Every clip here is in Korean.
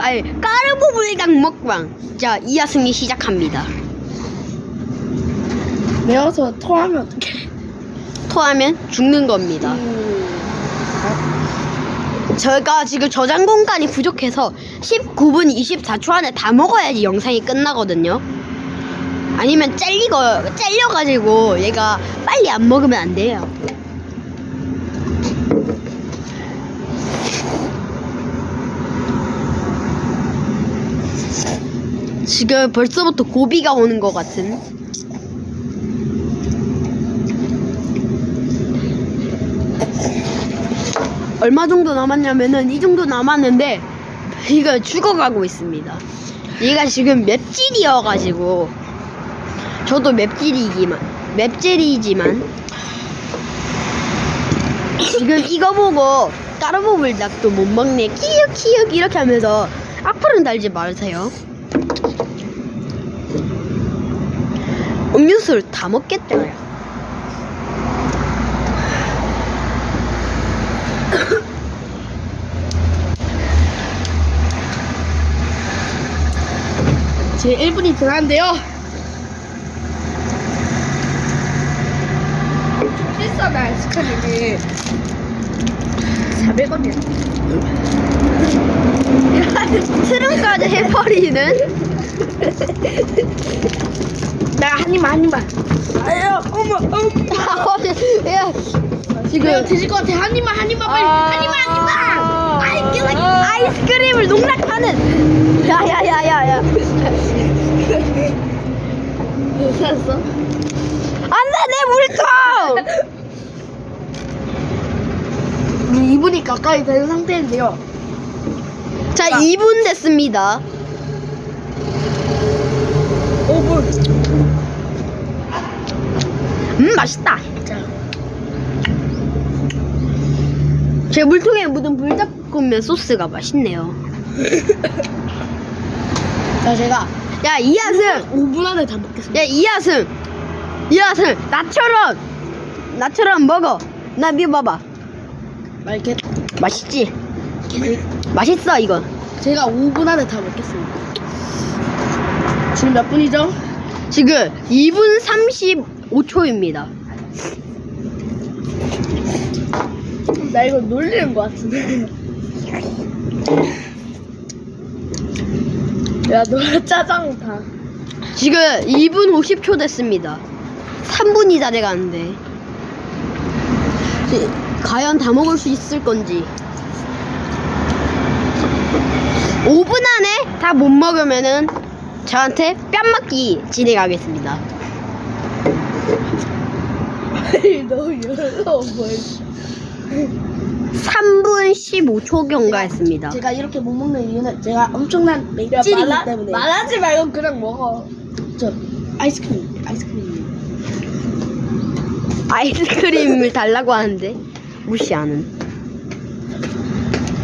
아니, 까르보 불닭 먹방. 자, 이하승이 시작합니다. 매워서 토하면 어떡해. 토하면 죽는 겁니다. 제가 지금 저장 공간이 부족해서 19분 24초 안에 다 먹어야지 영상이 끝나거든요. 아니면 잘리고 잘려가지고 얘가 빨리 안 먹으면 안 돼요. 지금 벌써부터 고비가 오는 것 같은. 얼마 정도 남았냐면은 이 정도 남았는데 이거 죽어가고 있습니다. 얘가 지금 맵찔이어가지고 저도 맵찔이지만 맵찔이지만 지금 이거 보고 까르보 불닭도 못 먹네 키읔 키읔 이렇게 하면서 악플은 달지 마세요. 음료수를 다 먹겠대요. 제 1분이 지났는데요. 필사가 아이스크림이 400원이야. 트름까지 해버리는 나 한 입만 한 입만. 아유 어머 어머. 야, 지금 드실 것 같아. 한 입만 한 입만 빨리. 한 입만 한 입만. 아이, 그 아이스크림을 농락하는 야야야야야 살았어? 안돼 내 물통 우리 2분이 가까이 된 상태인데요. 자 2분 됐습니다 오 물. 음 맛있다. 자. 제 물통에 묻은 불닭볶음면 소스가 맛있네요. 자 제가 야 이하승 5분 안에 다 먹겠습니다. 야 이하승 이하승 나처럼! 나처럼 먹어! 나 믿어봐봐 이렇게 맛있지? 맛있어 이거. 제가 5분 안에 다 먹겠습니다. 지금 몇 분이죠? 지금 2분 35초입니다. 나 이거 놀리는 것 같은데. 야, 너 짜장 다. 지금 2분 50초 됐습니다. 3분이 다 돼가는데. 지- 과연 다 먹을 수 있을 건지. 5분 안에 다 못 먹으면은 저한테 뺨 맞기 진행하겠습니다 아니, 너 열어, 뭘. 3분 15초 경과 했습니다 제가 이렇게 못 먹는 이유는 제가 엄청난 맵찔이기 말하- 때문에. 말하지 말고 그냥 먹어. 저 아이스크림, 아이스크림. 아이스크림을 달라고 하는데 무시하는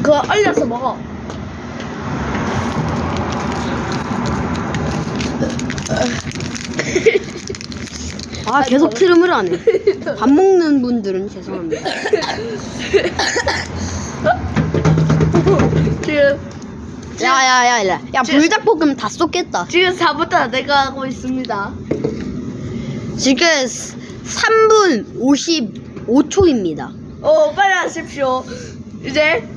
그거 얼려서 먹어. 아 계속 트름을 하네 밥 먹는 분들은 죄송합니다 지금, 야야야 야 야, 야 불닭볶음 다 쏟겠다 지금 4부터 내가 하고 있습니다. 지금 3분 55초입니다 어, 빨리 하십시오. 이제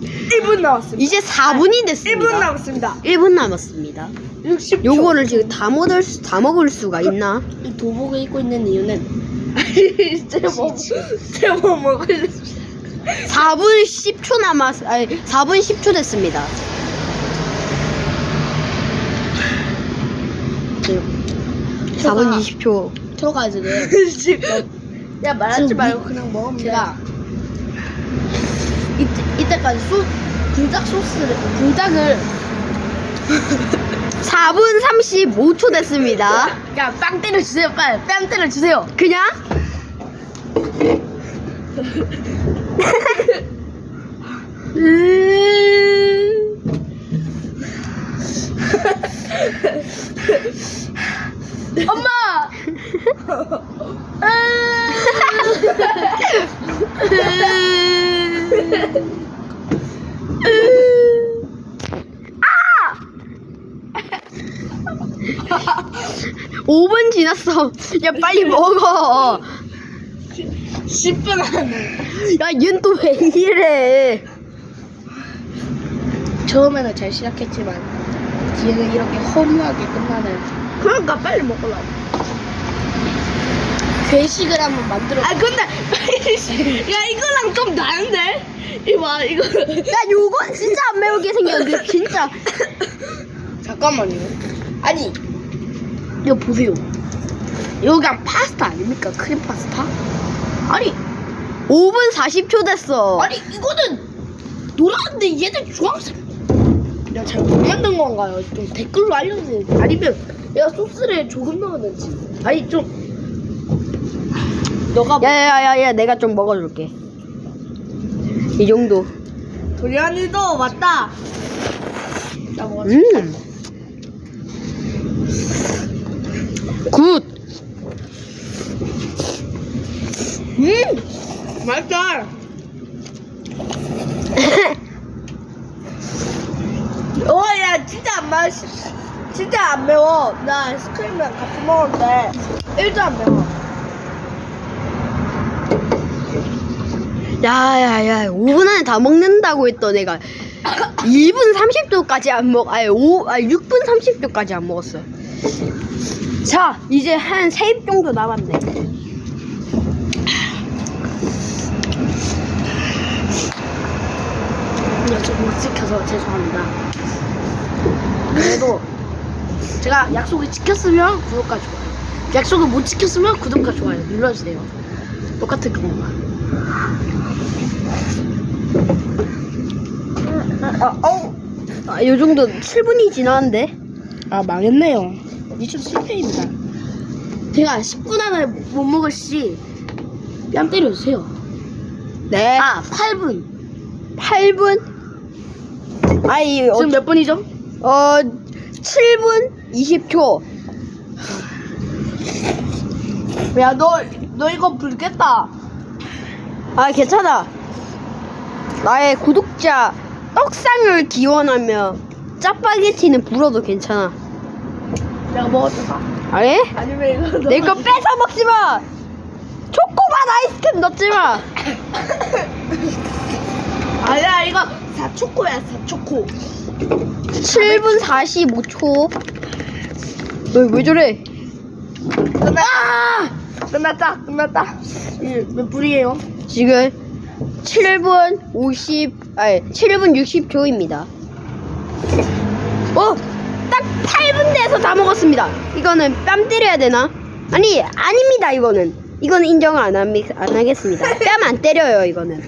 1분 남았습니다. 이제 4분이 됐습니다 1분 남았습니다. 1분 남았습니다 60초. 요거를 지금 다 먹을 수, 다 먹을 수가 있나? 이 도복을 입고 있는 이유는 제뭐 제뭐 먹을 4분 10초 남았 아니 4분 10초 됐습니다. 지금 4분 20초. 저가 지금. 야 말하지 말고 그냥 먹으면 제가 이때, 이때까지 소 불닭 소스를 불닭을 4분 35초 됐습니다. 야 빵 때려 주세요 빨리. 빵 때려 주세요. 그냥? 엄마 5분 지났어. 야, 빨리 먹어. 10분 안에. 야, 얘는 또왜 이래? 처음에는 잘 시작했지만 뒤에는 이렇게 허무하게 끝나는 그러니까 빨리 먹으라. 괴식을 한번 만들어. 아 근데 야 이거랑 좀 다른데? 이봐 이거. 야, 요건 진짜 안 매우게 생겼는데, 진짜. 잠깐만요. 아니 이거 보세요. 그냥 파스타 아닙니까? 크림 파스타? 아니 5분 40초 됐어. 아니 이거는 노란데 얘는 주황색. 내가 잘 못 만든 건가요? 좀 댓글로 알려주세요. 아니면 내가 소스를 조금 넣었는지. 아니 좀 너가 뭐- 야야야야 내가 좀 먹어줄게 이 정도 도리안이도 맞다. 나 먹었. 음. 굿 음 맛있다. 어야 진짜 안 맛. 진짜 안 매워. 나 아이스크림이랑 같이 먹었는데 1도 안 매워. 야 야 야 5분 안에 다 먹는다고 했던 애가 2분 30초까지 안 먹, 아니 5, 아니 6분 30초까지 안 먹었어. 자 이제 한 3입 정도 남았네. 약속 못 지켜서 죄송합니다. 그래도 제가 약속을 지켰으면 구독과 좋아요. 약속을 못 지켰으면 구독과 좋아요 눌러주세요. 똑같은 그건가. 아, 어우. 아, 요 정도 7분이 지났는데. 아 망했네요. 미션 실패입니다. 제가 10분 안에 못 먹을 시뺨 때려주세요. 네. 아 8분. 8분. 아이 어, 지금 몇 분이죠? 어 7분 20초. 야, 너, 너 이거 불겠다. 아 괜찮아 나의 구독자 떡상을 기원하며 짜파게티는 불어도 괜찮아 내가 먹어줄까? 아예? 아니면 이거 너. 내거 뺏어 먹지 마 초코맛 아이스크림 넣지 마 아니야, 이거 사초코야, 사초코. 7분 45초 왜, 왜 저래 끝났다. 끝났다, 끝났다. 이게 몇 분이에요? 지금 7분 50 아니 7분 60초입니다 어! 딱 8분 돼서 다 먹었습니다. 이거는 뺨 때려야 되나? 아니 아닙니다 이거는. 이거는 인정을 안, 합니, 안 하겠습니다. 뺨 안 때려요 이거는